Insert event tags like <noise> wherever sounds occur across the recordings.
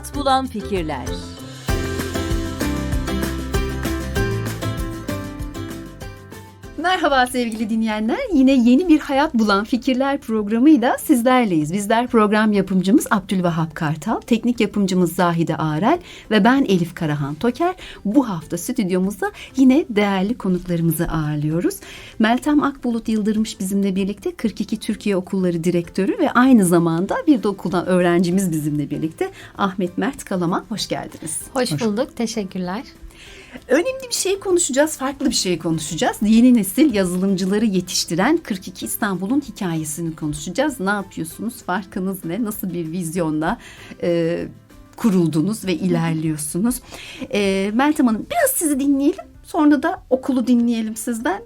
hayat bulan fikirler. Merhaba sevgili dinleyenler. Yine yeni bir hayat bulan fikirler programıyla sizlerleyiz. Bizler program yapımcımız Abdülvahap Kartal, teknik yapımcımız Zahide Ağrel ve ben Elif Karahan Toker. Bu hafta stüdyomuzda yine değerli konuklarımızı ağırlıyoruz. Meltem Akbulut Yıldırmış bizimle birlikte 42 Türkiye Okulları Direktörü ve aynı zamanda bir de okuldan öğrencimiz bizimle birlikte Ahmet Mert Kalaman. Hoş geldiniz. Hoş bulduk. Teşekkürler. Önemli bir şey konuşacağız, farklı bir şey konuşacağız. Yeni nesil yazılımcıları yetiştiren 42 İstanbul'un hikayesini konuşacağız. Ne yapıyorsunuz, farkınız ne, nasıl bir vizyonla e, kuruldunuz ve ilerliyorsunuz. E, Meltem Hanım biraz sizi dinleyelim. Sonra da okulu dinleyelim sizden.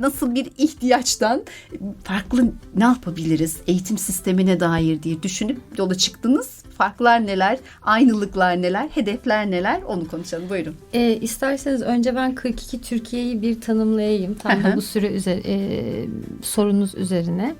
Nasıl bir ihtiyaçtan farklı ne yapabiliriz eğitim sistemine dair diye düşünüp yola çıktınız. Farklar neler, aynılıklar neler, hedefler neler onu konuşalım. Buyurun. E, isterseniz önce ben 42 Türkiye'yi bir tanımlayayım. Tam da bu süre üzeri, e, sorunuz üzerine.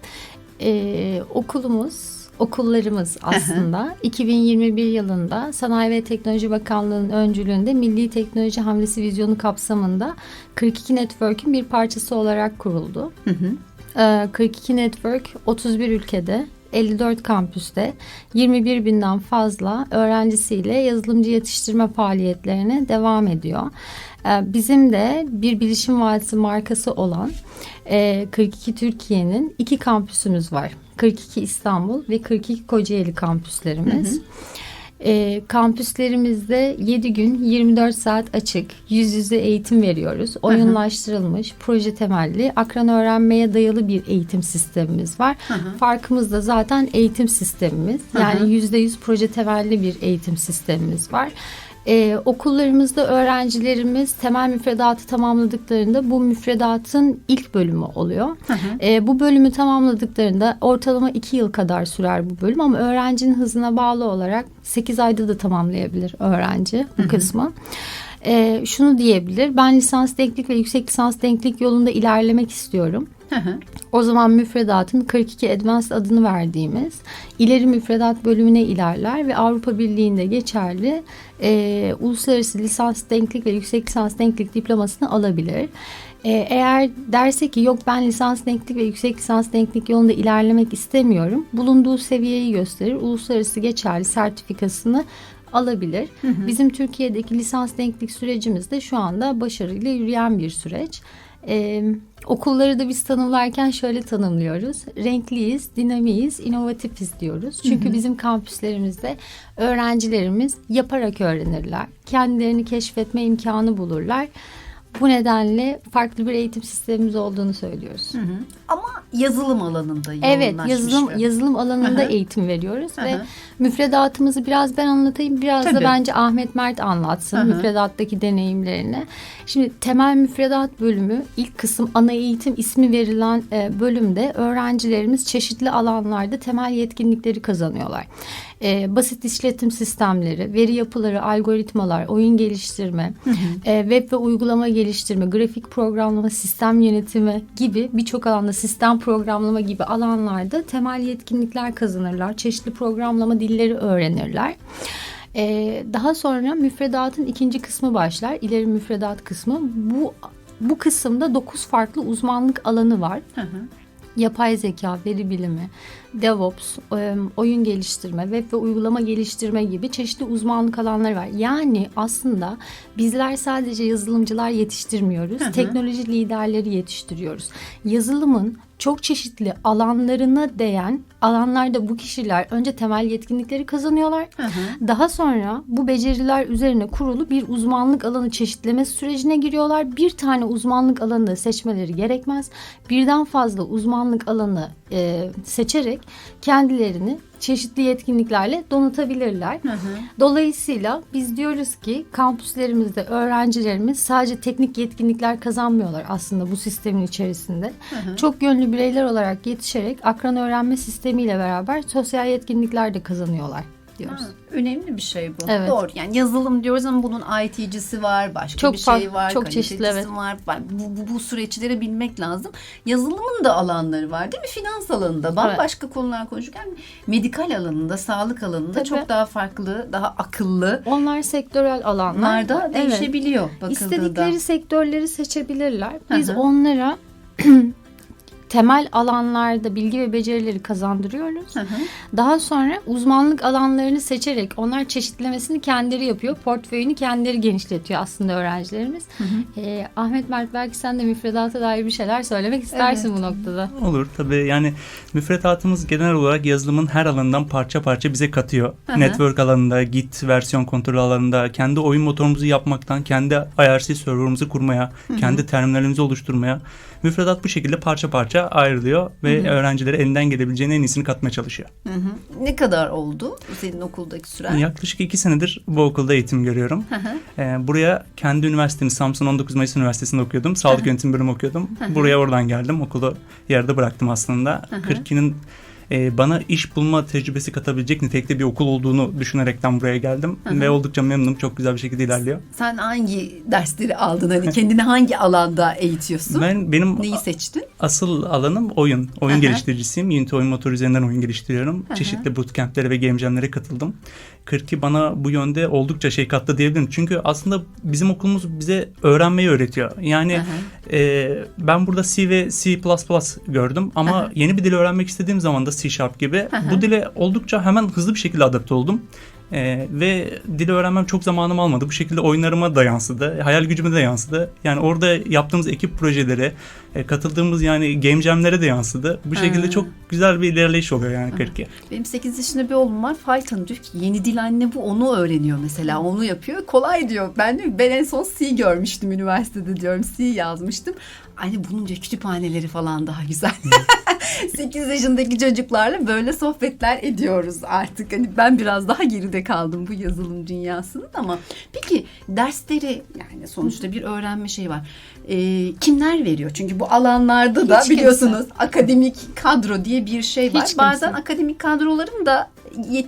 E, okulumuz okullarımız aslında 2021 yılında Sanayi ve Teknoloji Bakanlığı'nın öncülüğünde Milli Teknoloji Hamlesi Vizyonu kapsamında 42 Network'ün bir parçası olarak kuruldu. Hı hı. 42 Network 31 ülkede 54 kampüste 21 binden fazla öğrencisiyle yazılımcı yetiştirme faaliyetlerine devam ediyor. Bizim de bir bilişim vadisi markası olan 42 Türkiye'nin iki kampüsümüz var. 42 İstanbul ve 42 Kocaeli kampüslerimiz. Hı hı. E, kampüslerimizde 7 gün 24 saat açık yüz yüze eğitim veriyoruz. Oyunlaştırılmış, proje temelli, akran öğrenmeye dayalı bir eğitim sistemimiz var. Hı hı. Farkımız da zaten eğitim sistemimiz. Yani yüzde yüz proje temelli bir eğitim sistemimiz var. Ee, okullarımızda öğrencilerimiz temel müfredatı tamamladıklarında bu müfredatın ilk bölümü oluyor. Hı hı. Ee, bu bölümü tamamladıklarında ortalama iki yıl kadar sürer bu bölüm ama öğrencinin hızına bağlı olarak sekiz ayda da tamamlayabilir öğrenci bu hı hı. kısmı. Ee, şunu diyebilir ben lisans denklik ve yüksek lisans denklik yolunda ilerlemek istiyorum. O zaman müfredatın 42 Advanced adını verdiğimiz ileri müfredat bölümüne ilerler ve Avrupa Birliği'nde geçerli e, uluslararası lisans denklik ve yüksek lisans denklik diplomasını alabilir. E, eğer derse ki yok ben lisans denklik ve yüksek lisans denklik yolunda ilerlemek istemiyorum. Bulunduğu seviyeyi gösterir. Uluslararası geçerli sertifikasını alabilir. Hı hı. Bizim Türkiye'deki lisans denklik sürecimiz de şu anda başarıyla yürüyen bir süreç. Ee, okulları da biz tanımlarken şöyle tanımlıyoruz. Renkliyiz, dinamiyiz, inovatifiz diyoruz. Çünkü hı hı. bizim kampüslerimizde öğrencilerimiz yaparak öğrenirler. Kendilerini keşfetme imkanı bulurlar. Bu nedenle farklı bir eğitim sistemimiz olduğunu söylüyoruz. Hı hı. Ama yazılım alanında Evet, yazılım yazılım alanında hı hı. eğitim veriyoruz hı hı. ve müfredatımızı biraz ben anlatayım, biraz Tabii. da bence Ahmet Mert anlatsın hı hı. müfredattaki deneyimlerini. Şimdi temel müfredat bölümü ilk kısım ana eğitim ismi verilen e, bölümde öğrencilerimiz çeşitli alanlarda temel yetkinlikleri kazanıyorlar. E, basit işletim sistemleri, veri yapıları, algoritmalar, oyun geliştirme, hı hı. E, web ve uygulama geliştirme, grafik programlama, sistem yönetimi gibi birçok alanda sistem programlama gibi alanlarda temel yetkinlikler kazanırlar. Çeşitli programlama dilleri öğrenirler. Ee, daha sonra müfredatın ikinci kısmı başlar. İleri müfredat kısmı. Bu bu kısımda dokuz farklı uzmanlık alanı var. Hı hı. Yapay zeka, veri bilimi, DevOps, oyun geliştirme, web ve uygulama geliştirme gibi çeşitli uzmanlık alanları var. Yani aslında bizler sadece yazılımcılar yetiştirmiyoruz. Hı hı. Teknoloji liderleri yetiştiriyoruz. Yazılımın çok çeşitli alanlarına değen alanlarda bu kişiler önce temel yetkinlikleri kazanıyorlar. Hı hı. Daha sonra bu beceriler üzerine kurulu bir uzmanlık alanı çeşitleme sürecine giriyorlar. Bir tane uzmanlık alanı seçmeleri gerekmez. Birden fazla uzmanlık alanı e, seçerek kendilerini çeşitli yetkinliklerle donatabilirler. Hı hı. Dolayısıyla biz diyoruz ki kampüslerimizde öğrencilerimiz sadece teknik yetkinlikler kazanmıyorlar aslında bu sistemin içerisinde. Hı hı. Çok yönlü bireyler olarak yetişerek akran öğrenme sistemiyle beraber sosyal yetkinlikler de kazanıyorlar diyoruz. Ha, önemli bir şey bu. Evet. Doğru. Yani yazılım diyoruz ama bunun IT'cisi var, başka Çok bir şey var, çok çeşitli, evet. var. Bu, bu, bu süreçleri bilmek lazım. Yazılımın da alanları var değil mi? Finans alanında, bambaşka konular konuşurken medikal alanında, sağlık alanında Tabii. çok daha farklı, daha akıllı. Onlar sektörel alanlar. Da Evet. değişebiliyor bakıldığında. İstedikleri sektörleri seçebilirler. Biz Hı hı. onlara <clears throat> <clears throat> temel alanlarda bilgi ve becerileri kazandırıyoruz. Hı hı. Daha sonra uzmanlık alanlarını seçerek onlar çeşitlemesini kendileri yapıyor. Portföyünü kendileri genişletiyor aslında öğrencilerimiz. Ee, Ahmet Mert belki sen de müfredata dair bir şeyler söylemek istersin Evet. bu noktada. Olur tabii yani müfredatımız genel olarak yazılımın her alanından parça parça bize katıyor. Hı hı. Network alanında, Git versiyon kontrol alanında, kendi oyun motorumuzu yapmaktan, kendi IRC serverımızı kurmaya, kendi terminalimizi oluşturmaya müfredat bu şekilde parça parça ayrılıyor ve öğrencilere elinden gelebileceğinin en iyisini katmaya çalışıyor. Hı hı. Ne kadar oldu senin okuldaki süren? Yaklaşık iki senedir bu okulda eğitim görüyorum. Hı hı. Ee, buraya kendi üniversitemiz Samsun 19 Mayıs Üniversitesi'nde okuyordum. Sağlık yönetim bölümü okuyordum. Buraya oradan geldim. Okulu yarıda bıraktım aslında. 42'nin e, bana iş bulma tecrübesi katabilecek nitelikte bir okul olduğunu düşünerekten buraya geldim. Ve oldukça memnunum. Çok güzel bir şekilde ilerliyor. Sen hangi dersleri aldın? Hani kendini hangi alanda eğitiyorsun? Ben benim Neyi seçtin? asıl alanım oyun. Oyun Aha. geliştiricisiyim. Unity oyun motoru üzerinden oyun geliştiriyorum. Aha. Çeşitli bootcamp'lere ve game jam'lere katıldım. 42 bana bu yönde oldukça şey kattı diyebilirim. Çünkü aslında bizim okulumuz bize öğrenmeyi öğretiyor. Yani Aha. e, ben burada C ve C++ gördüm ama Aha. yeni bir dil öğrenmek istediğim zaman da C Sharp gibi Aha. bu dile oldukça hemen hızlı bir şekilde adapte oldum. E, ve dili öğrenmem çok zamanım almadı. Bu şekilde oyunlarıma da yansıdı. Hayal gücüme de yansıdı. Yani orada yaptığımız ekip projeleri, e, katıldığımız yani game jam'lere de yansıdı. Bu şekilde Ha. çok güzel bir ilerleyiş oluyor yani 42. Benim 8 yaşında bir oğlum var. Python diyor ki yeni dil anne bu onu öğreniyor mesela. Onu yapıyor. Kolay diyor. Ben diyor ben en son C görmüştüm üniversitede diyorum. C yazmıştım. Anne bunun diyor kütüphaneleri falan daha güzel. 8 <laughs> yaşındaki çocuklarla böyle sohbetler ediyoruz artık. Hani ben biraz daha geride kaldım bu yazılım dünyasının ama peki dersleri yani sonuçta bir öğrenme şeyi var. Ee, kimler veriyor? Çünkü bu alanlarda da Hiç kimse. biliyorsunuz akademik kadro diye bir şey var. Hiç Bazen kimse. akademik kadroların da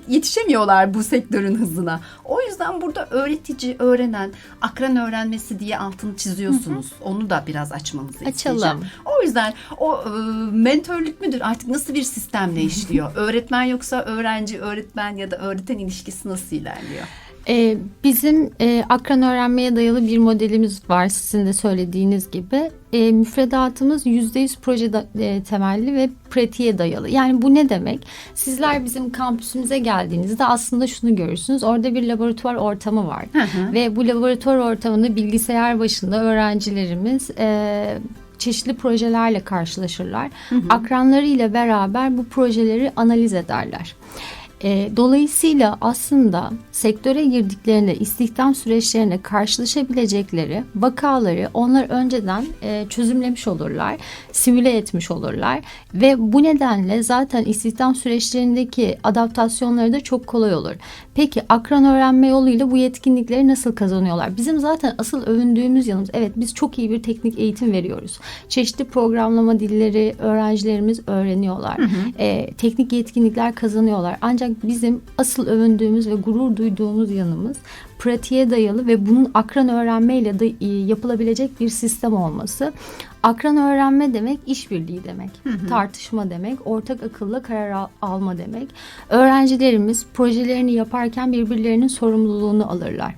yetişemiyorlar bu sektörün hızına. O yüzden burada öğretici, öğrenen, akran öğrenmesi diye altını çiziyorsunuz. Onu da biraz isteyeceğim. Açalım. O yüzden o e, mentörlük müdür? Artık nasıl bir sistemle işliyor? <laughs> öğretmen yoksa öğrenci, öğretmen ya da öğreten ilişkisi nasıl ilerliyor? Ee, bizim e, akran öğrenmeye dayalı bir modelimiz var sizin de söylediğiniz gibi. E, müfredatımız %100 proje da- e, temelli ve pratiğe dayalı. Yani bu ne demek? Sizler bizim kampüsümüze geldiğinizde aslında şunu görürsünüz. Orada bir laboratuvar ortamı var. Ve bu laboratuvar ortamında bilgisayar başında öğrencilerimiz... E, çeşitli projelerle karşılaşırlar. Akranlarıyla beraber bu projeleri analiz ederler. E, dolayısıyla aslında sektöre girdiklerinde istihdam süreçlerine karşılaşabilecekleri vakaları onlar önceden e, çözümlemiş olurlar, simüle etmiş olurlar ve bu nedenle zaten istihdam süreçlerindeki adaptasyonları da çok kolay olur. Peki akran öğrenme yoluyla bu yetkinlikleri nasıl kazanıyorlar? Bizim zaten asıl övündüğümüz yanımız evet biz çok iyi bir teknik eğitim veriyoruz. Çeşitli programlama dilleri öğrencilerimiz öğreniyorlar. E, teknik yetkinlikler kazanıyorlar. Ancak bizim asıl övündüğümüz ve gurur duyduğumuz yanımız pratiğe dayalı ve bunun akran öğrenmeyle de e, yapılabilecek bir sistem olması. Akran öğrenme demek işbirliği demek, tartışma demek, ortak akılla karar al- alma demek. Öğrencilerimiz projelerini yaparken birbirlerinin sorumluluğunu alırlar.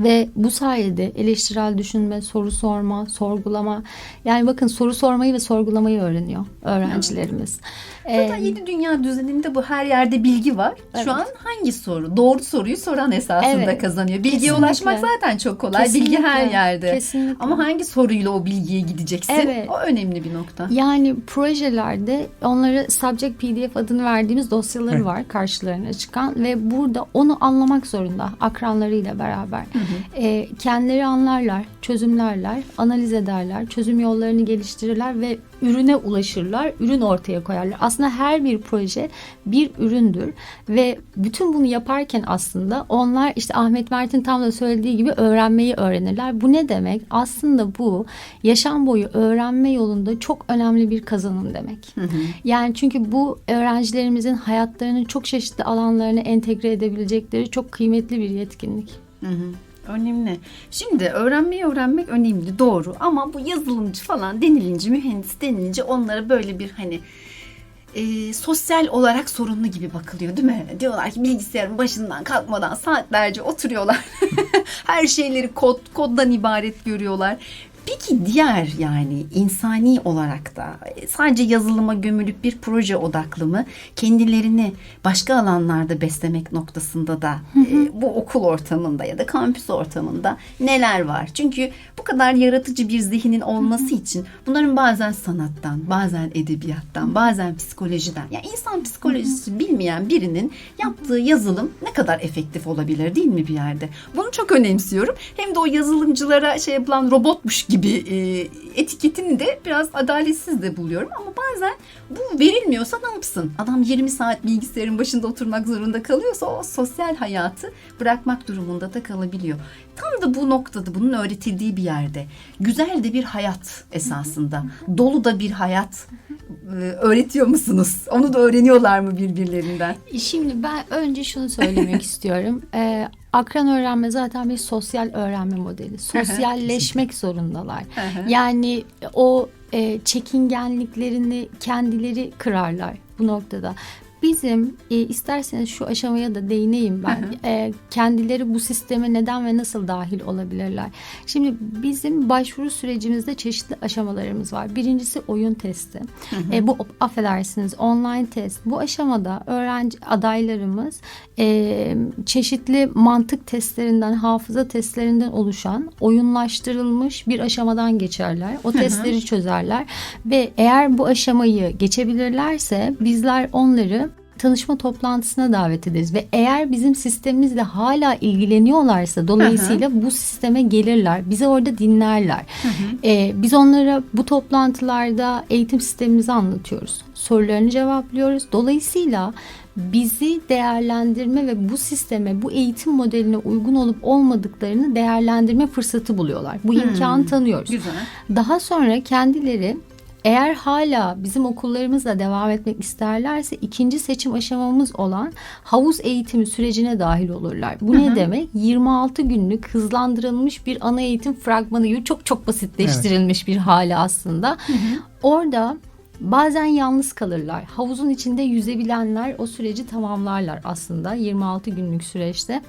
Ve bu sayede eleştirel düşünme, soru sorma, sorgulama. Yani bakın soru sormayı ve sorgulamayı öğreniyor öğrencilerimiz. Zaten Ee, yeni dünya düzeninde bu her yerde bilgi var. Evet. Şu an hangi soru? Doğru soruyu soran esasında Evet. kazanıyor. Bilgiye Kesinlikle. ulaşmak zaten çok kolay. Bilgi Kesinlikle. her yerde. Kesinlikle. Ama hangi soruyla o bilgiye gideceksin? Evet. O önemli bir nokta. Yani projelerde onlara subject PDF adını verdiğimiz dosyaları Evet. var karşılarına çıkan ve burada onu anlamak zorunda akranlarıyla beraber. E, kendileri anlarlar, çözümlerler, analiz ederler, çözüm yollarını geliştirirler ve ürüne ulaşırlar, ürün ortaya koyarlar. Aslında her bir proje bir üründür ve bütün bunu yaparken aslında onlar işte Ahmet Mert'in tam da söylediği gibi öğrenmeyi öğrenirler. Bu ne demek? Aslında bu yaşam boyu öğrenme yolunda çok önemli bir kazanım demek. Yani çünkü bu öğrencilerimizin hayatlarının çok çeşitli alanlarına entegre edebilecekleri çok kıymetli bir yetkinlik. Hı hı. Önemli. Şimdi öğrenmeyi öğrenmek önemli doğru ama bu yazılımcı falan denilince mühendis denilince onlara böyle bir hani e, sosyal olarak sorunlu gibi bakılıyor değil mi? Diyorlar ki bilgisayarın başından kalkmadan saatlerce oturuyorlar. <laughs> Her şeyleri kod koddan ibaret görüyorlar. Peki diğer yani insani olarak da e, sadece yazılıma gömülüp bir proje odaklı mı kendilerini başka alanlarda beslemek noktasında da e, bu okul ortamında ya da kampüs ortamında neler var? Çünkü bu kadar yaratıcı bir zihnin olması için bunların bazen sanattan, bazen edebiyattan, bazen psikolojiden yani insan psikolojisi bilmeyen birinin yaptığı yazılım ne kadar efektif olabilir değil mi bir yerde? Bunu çok önemsiyorum. Hem de o yazılımcılara şey yapılan robotmuş gibi e, etiketini de biraz adaletsiz de buluyorum ama bazen bu verilmiyorsa ne yapsın? Adam 20 saat bilgisayarın başında oturmak zorunda kalıyorsa o sosyal hayatı bırakmak durumunda da kalabiliyor. Tam da bu noktada bunun öğretildiği bir yerde güzel de bir hayat esasında dolu da bir hayat e, öğretiyor musunuz? Onu da öğreniyorlar mı birbirlerinden? Şimdi ben önce şunu söylemek <laughs> istiyorum. Ee, akran öğrenme zaten bir sosyal öğrenme modeli. Sosyalleşmek zorundalar. Yani o e, çekingenliklerini kendileri kırarlar bu noktada. Bizim e, isterseniz şu aşamaya da değineyim ben. E, kendileri bu sisteme neden ve nasıl dahil olabilirler? Şimdi bizim başvuru sürecimizde çeşitli aşamalarımız var. Birincisi oyun testi. E, bu affedersiniz online test. Bu aşamada öğrenci adaylarımız e, çeşitli mantık testlerinden, hafıza testlerinden oluşan oyunlaştırılmış bir aşamadan geçerler. O testleri çözerler ve eğer bu aşamayı geçebilirlerse bizler onları tanışma toplantısına davet ederiz. Ve eğer bizim sistemimizle hala ilgileniyorlarsa dolayısıyla bu sisteme gelirler bizi orada dinlerler. Ee, biz onlara bu toplantılarda eğitim sistemimizi anlatıyoruz. Sorularını cevaplıyoruz. Dolayısıyla bizi değerlendirme ve bu sisteme bu eğitim modeline uygun olup olmadıklarını değerlendirme fırsatı buluyorlar. Bu imkanı tanıyoruz. Güzel. daha sonra kendileri eğer hala bizim okullarımızla devam etmek isterlerse ikinci seçim aşamamız olan havuz eğitimi sürecine dahil olurlar. Bu ne demek? 26 günlük hızlandırılmış bir ana eğitim fragmanı gibi çok çok basitleştirilmiş bir hali aslında. Orada Bazen yalnız kalırlar. Havuzun içinde yüzebilenler o süreci tamamlarlar aslında 26 günlük süreçte.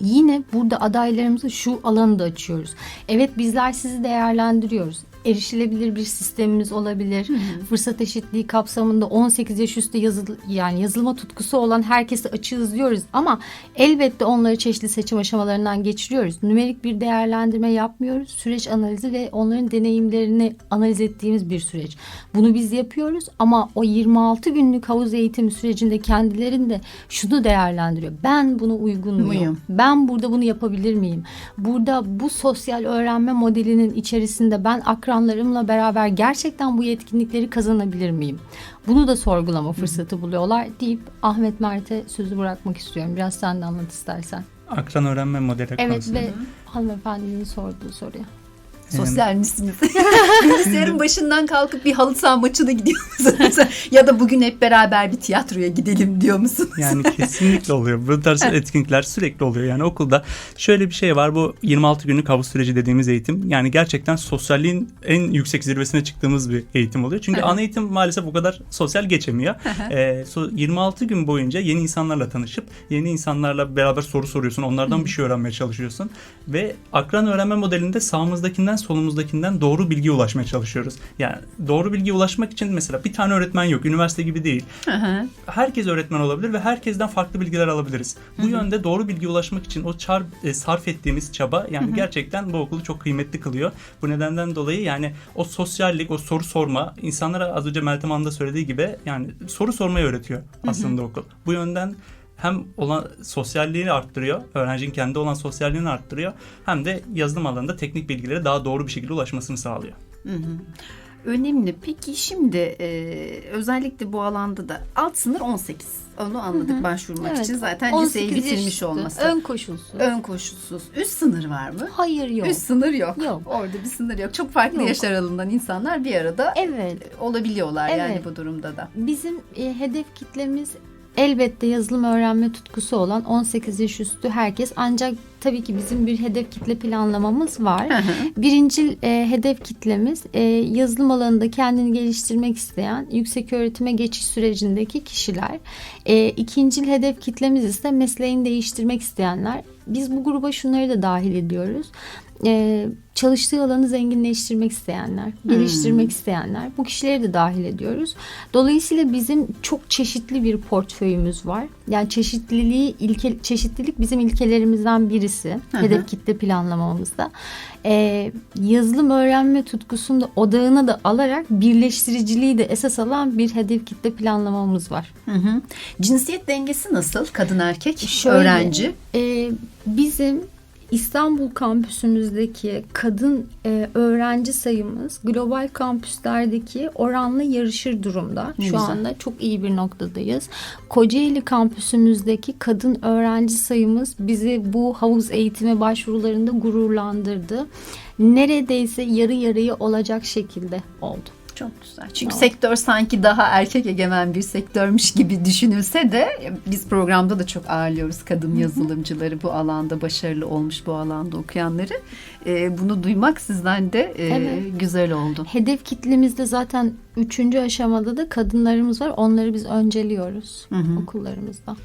Yine burada adaylarımıza şu alanı da açıyoruz. Evet bizler sizi değerlendiriyoruz. Erişilebilir bir sistemimiz olabilir. Fırsat eşitliği kapsamında 18 yaş üstü yazıl yani yazılma tutkusu olan herkese açığız diyoruz ama elbette onları çeşitli seçim aşamalarından geçiriyoruz. Nümerik bir değerlendirme yapmıyoruz. Süreç analizi ve onların deneyimlerini analiz ettiğimiz bir süreç. Bunu biz yapıyoruz ama o 26 günlük havuz eğitimi sürecinde kendilerinde şunu değerlendiriyor. Ben buna uygun muyum? Muyum? Ben burada bunu yapabilir miyim? Burada bu sosyal öğrenme modelinin içerisinde ben akranlarımla beraber gerçekten bu yetkinlikleri kazanabilir miyim? Bunu da sorgulama fırsatı buluyorlar deyip Ahmet Mert'e sözü bırakmak istiyorum. Biraz sen de anlat istersen. Akran öğrenme modeli Evet konusunda. ve hanımefendinin sorduğu soruya. Sosyal misiniz? <laughs> Bilgisayarın başından kalkıp bir halı saha maçına gidiyor musunuz? <laughs> ya da bugün hep beraber bir tiyatroya gidelim diyor musunuz? Yani <laughs> kesinlikle oluyor. Bu tarz etkinlikler sürekli oluyor. Yani okulda şöyle bir şey var. Bu 26 günlük havuz süreci dediğimiz eğitim. Yani gerçekten sosyalliğin en yüksek zirvesine çıktığımız bir eğitim oluyor. Çünkü ana eğitim maalesef o kadar sosyal geçemiyor. Ee, so- 26 gün boyunca yeni insanlarla tanışıp yeni insanlarla beraber soru soruyorsun. Onlardan bir şey öğrenmeye çalışıyorsun. Ve akran öğrenme modelinde sağımızdakinden solumuzdakinden doğru bilgiye ulaşmaya çalışıyoruz. Yani doğru bilgiye ulaşmak için mesela bir tane öğretmen yok. Üniversite gibi değil herkes öğretmen olabilir ve herkesten farklı bilgiler alabiliriz. Bu yönde doğru bilgiye ulaşmak için o çar, e, sarf ettiğimiz çaba yani gerçekten bu okulu çok kıymetli kılıyor. Bu nedenden dolayı yani o sosyallik, o soru sorma insanlara az önce Meltem Hanım da söylediği gibi yani soru sormayı öğretiyor aslında okul. Bu yönden hem olan sosyalliğini arttırıyor. Öğrencinin kendi olan sosyalliğini arttırıyor. Hem de yazılım alanında teknik bilgilere daha doğru bir şekilde ulaşmasını sağlıyor. Hı hı. Önemli. Peki şimdi e, özellikle bu alanda da alt sınır 18. Onu anladık başvurmak Evet. için. Zaten 18 liseyi bitirmiş üstü. olması. Ön koşulsuz. Ön koşulsuz. Üst sınır var mı? Hayır yok. Üst sınır yok. Yok. Orada bir sınır yok. Çok farklı Yok. yaş aralığından insanlar bir arada Evet. olabiliyorlar yani Evet. bu durumda da. Bizim e, hedef kitlemiz elbette yazılım öğrenme tutkusu olan 18 yaş üstü herkes ancak tabii ki bizim bir hedef kitle planlamamız var. Birinci e, hedef kitlemiz e, yazılım alanında kendini geliştirmek isteyen yüksek öğretime geçiş sürecindeki kişiler. E, ikinci hedef kitlemiz ise mesleğini değiştirmek isteyenler. Biz bu gruba şunları da dahil ediyoruz. E, çalıştığı alanı zenginleştirmek isteyenler, geliştirmek isteyenler bu kişileri de dahil ediyoruz. Dolayısıyla bizim çok çeşitli bir portföyümüz var. Yani çeşitliliği ilke, çeşitlilik bizim ilkelerimizden birisi hı. hedef kitle planlamamızda. Ee, yazılım öğrenme tutkusunu da odağına da alarak birleştiriciliği de esas alan bir hedef kitle planlamamız var. Hı hı. Cinsiyet dengesi nasıl? Kadın erkek Şöyle, öğrenci. e, bizim İstanbul kampüsümüzdeki kadın e, öğrenci sayımız global kampüslerdeki oranla yarışır durumda. Ne Şu güzel. anda çok iyi bir noktadayız. Kocaeli kampüsümüzdeki kadın öğrenci sayımız bizi bu havuz eğitimi başvurularında gururlandırdı. Neredeyse yarı yarıya olacak şekilde oldu. Çok güzel. Çünkü Tamam. sektör sanki daha erkek egemen bir sektörmüş gibi düşünülse de biz programda da çok ağırlıyoruz kadın yazılımcıları bu alanda başarılı olmuş bu alanda okuyanları. Ee, bunu duymak sizden de e, Evet. güzel oldu. Hedef kitlemizde zaten üçüncü aşamada da kadınlarımız var. Onları biz önceliyoruz Hı hı. okullarımızda.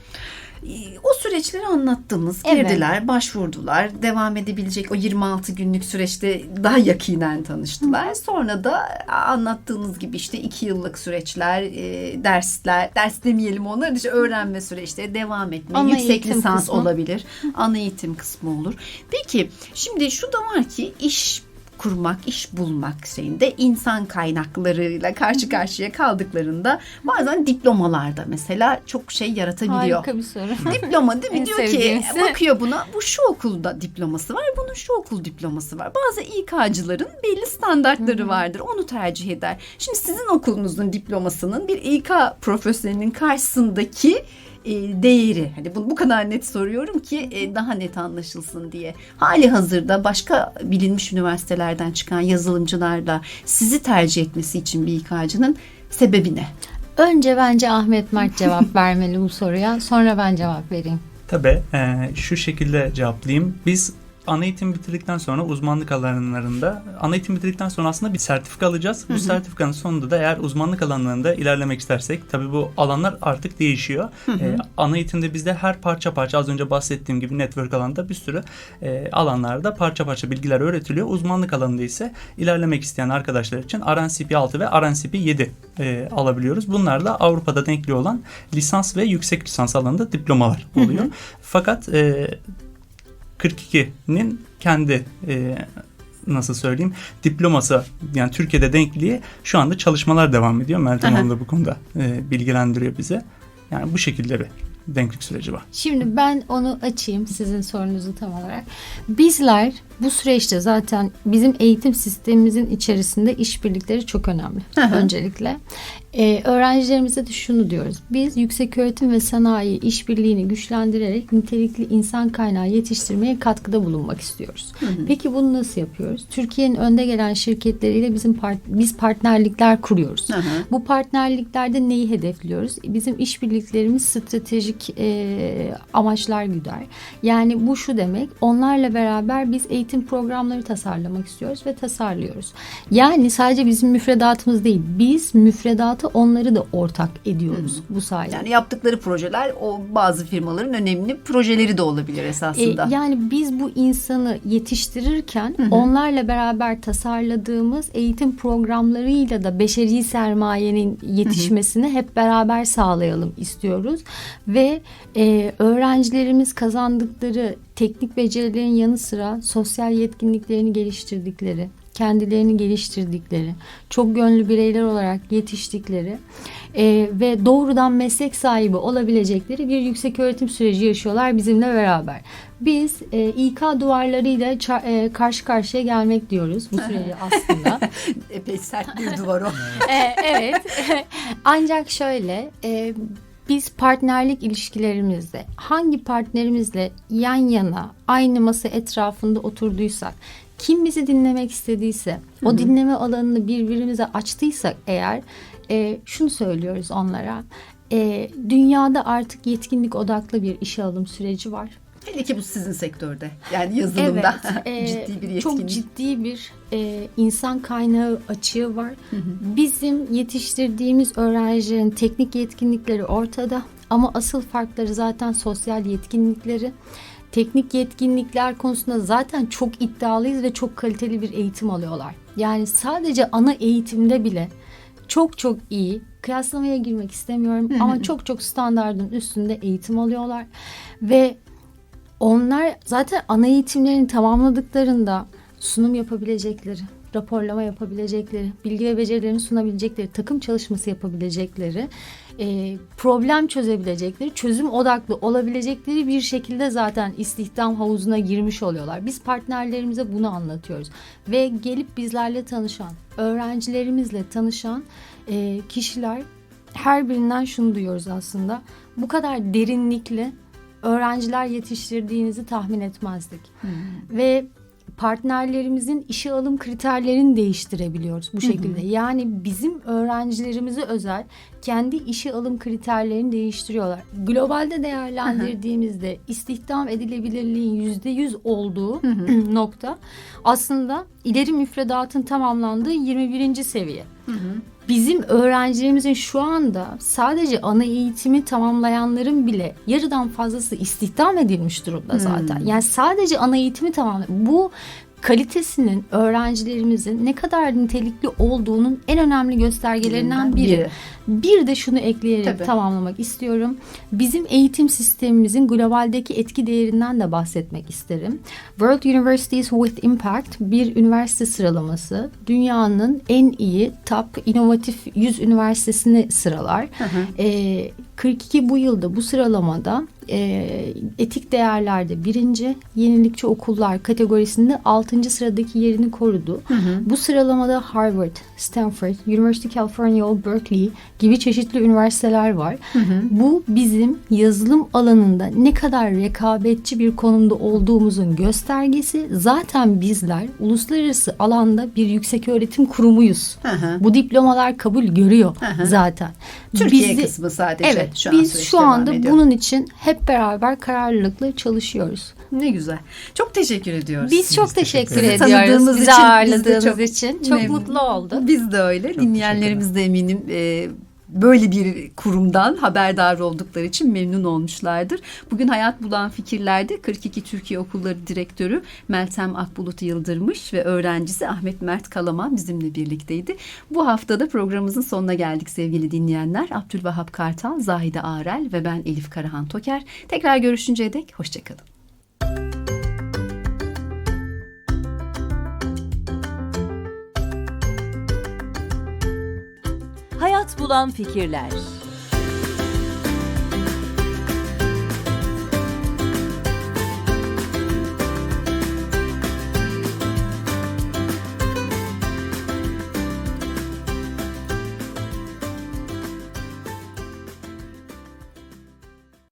Ee, O süreçleri anlattınız. Evet. Girdiler, başvurdular. Devam edebilecek o 26 günlük süreçte daha yakinen tanıştılar. Sonra da anlattığınız gibi işte iki yıllık süreçler, e, dersler, ders demeyelim onları işte öğrenme süreçleri devam etme, Ana yüksek lisans kısmı. olabilir. Ana eğitim kısmı olur. Peki şimdi şu da var ki iş kurmak, iş bulmak şeyinde insan kaynaklarıyla karşı karşıya kaldıklarında bazen diplomalarda mesela çok şey yaratabiliyor. Harika bir soru. Diploma değil mi? <laughs> Diyor ki sevdiğimiz. bakıyor buna bu şu okulda diploması var, bunun şu okul diploması var. Bazı İK'cıların belli standartları vardır. Onu tercih eder. Şimdi sizin okulunuzun diplomasının bir İK profesyonelinin karşısındaki e, değeri. Hani bu, bu kadar net soruyorum ki e, daha net anlaşılsın diye. Hali hazırda başka bilinmiş üniversitelerden çıkan yazılımcılarla sizi tercih etmesi için bir İK'cının sebebi ne? Önce bence Ahmet Mert cevap <laughs> vermeli bu soruya. Sonra ben cevap vereyim. Tabii e, şu şekilde cevaplayayım. Biz ana eğitim bitirdikten sonra uzmanlık alanlarında ana eğitim bitirdikten sonra aslında bir sertifika alacağız. Bu sertifikanın sonunda da eğer uzmanlık alanlarında ilerlemek istersek tabii bu alanlar artık değişiyor. E, ana eğitimde bizde her parça parça az önce bahsettiğim gibi network alanında bir sürü e, alanlarda parça parça bilgiler öğretiliyor. Uzmanlık alanında ise ilerlemek isteyen arkadaşlar için RNCP 6 ve RNCP 7 e, alabiliyoruz. Bunlar da Avrupa'da denkli olan lisans ve yüksek lisans alanında diplomalar oluyor. Fakat e, 42'nin kendi e, nasıl söyleyeyim diploması yani Türkiye'de denkliği şu anda çalışmalar devam ediyor. Meltem. Hanım da bu konuda e, bilgilendiriyor bize. Yani bu şekilde bir denklik süreci var. Şimdi ben onu açayım sizin sorunuzu tam olarak. Bizler bu süreçte zaten bizim eğitim sistemimizin içerisinde işbirlikleri çok önemli. Öncelikle. Ee, öğrencilerimize de şunu diyoruz. Biz yüksek öğretim ve sanayi işbirliğini güçlendirerek nitelikli insan kaynağı yetiştirmeye katkıda bulunmak istiyoruz. Peki bunu nasıl yapıyoruz? Türkiye'nin önde gelen şirketleriyle bizim part- biz partnerlikler kuruyoruz. Hı hı. Bu partnerliklerde neyi hedefliyoruz? Bizim işbirliklerimiz stratejik e, amaçlar güder. Yani bu şu demek, onlarla beraber biz eğitim programları tasarlamak istiyoruz ve tasarlıyoruz. Yani sadece bizim müfredatımız değil, biz müfredatı onları da ortak ediyoruz bu sayede. Yani yaptıkları projeler o bazı firmaların önemli projeleri de olabilir E, esasında. yani biz bu insanı yetiştirirken onlarla beraber tasarladığımız eğitim programlarıyla da beşeri sermayenin yetişmesini hep beraber sağlayalım istiyoruz ve e, öğrencilerimiz kazandıkları teknik becerilerin yanı sıra sosyal yetkinliklerini geliştirdikleri kendilerini geliştirdikleri, çok gönüllü bireyler olarak yetiştikleri e, ve doğrudan meslek sahibi olabilecekleri bir yüksek öğretim süreci yaşıyorlar bizimle beraber. Biz e, İK duvarlarıyla ça- e, karşı karşıya gelmek diyoruz bu süreci <laughs> aslında. Epey sert bir duvar o. E, evet. <laughs> Ancak şöyle e, biz partnerlik ilişkilerimizde hangi partnerimizle yan yana aynı masa etrafında oturduysak kim bizi dinlemek istediyse o dinleme alanını birbirimize açtıysak eğer e, şunu söylüyoruz onlara e, dünyada artık yetkinlik odaklı bir işe alım süreci var. Hele ki bu sizin sektörde. Yani yazılımda <laughs> e, ciddi bir yetkinlik. Çok ciddi bir e, insan kaynağı açığı var. Bizim yetiştirdiğimiz öğrencilerin teknik yetkinlikleri ortada ama asıl farkları zaten sosyal yetkinlikleri. Teknik yetkinlikler konusunda zaten çok iddialıyız ve çok kaliteli bir eğitim alıyorlar. Yani sadece ana eğitimde bile çok çok iyi. Kıyaslamaya girmek istemiyorum ama çok çok standardın üstünde eğitim alıyorlar ve onlar zaten ana eğitimlerini tamamladıklarında sunum yapabilecekleri, raporlama yapabilecekleri, bilgi ve becerilerini sunabilecekleri, takım çalışması yapabilecekleri, e, problem çözebilecekleri, çözüm odaklı olabilecekleri bir şekilde zaten istihdam havuzuna girmiş oluyorlar. Biz partnerlerimize bunu anlatıyoruz ve gelip bizlerle tanışan, öğrencilerimizle tanışan e, kişiler her birinden şunu duyuyoruz aslında. Bu kadar derinlikli öğrenciler yetiştirdiğinizi tahmin etmezdik. Ve partnerlerimizin işe alım kriterlerini değiştirebiliyoruz bu şekilde. Yani bizim öğrencilerimize özel kendi işe alım kriterlerini değiştiriyorlar. Globalde değerlendirdiğimizde istihdam edilebilirliğin yüzde yüz olduğu <clears throat> nokta aslında ileri müfredatın tamamlandığı 21. seviye. Bizim öğrencilerimizin şu anda sadece ana eğitimi tamamlayanların bile yarıdan fazlası istihdam edilmiş durumda zaten. Yani sadece ana eğitimi tamamlayan bu kalitesinin öğrencilerimizin ne kadar nitelikli olduğunun en önemli göstergelerinden biri. Biri. Bir de şunu ekleyerek Tabii. tamamlamak istiyorum. Bizim eğitim sistemimizin globaldeki etki değerinden de bahsetmek isterim. World Universities with Impact bir üniversite sıralaması. Dünyanın en iyi top inovatif 100 üniversitesini sıralar. Ee, 42 bu yılda bu sıralamada e, etik değerlerde birinci, yenilikçi okullar kategorisinde 6. sıradaki yerini korudu. Bu sıralamada Harvard, Stanford, University of California, Berkeley gibi çeşitli üniversiteler var. Bu bizim yazılım alanında ne kadar rekabetçi bir konumda olduğumuzun göstergesi. Zaten bizler uluslararası alanda bir yüksek öğretim kurumuyuz. Hı hı. Bu diplomalar kabul görüyor hı. zaten. Türkiye Bizi- kısmı sadece Evet, şu an biz şu anda bunun için hep beraber kararlılıkla çalışıyoruz. Ne güzel. Çok teşekkür ediyoruz. Biz çok teşekkür Sizi ediyoruz tanıdığımız bizi için biz ağırladığınız çok için. Çok memnun- mutlu olduk. Biz de öyle. Dinleyenlerimiz de eminim e, böyle bir kurumdan haberdar oldukları için memnun olmuşlardır. Bugün Hayat Bulan Fikirler'de 42 Türkiye Okulları Direktörü Meltem Akbulut Yıldırmış ve öğrencisi Ahmet Mert Kalaman bizimle birlikteydi. Bu haftada programımızın sonuna geldik sevgili dinleyenler. Abdülvahap Kartal, Zahide Ağrel ve ben Elif Karahan Toker. Tekrar görüşünceye dek hoşçakalın. Bulan fikirler.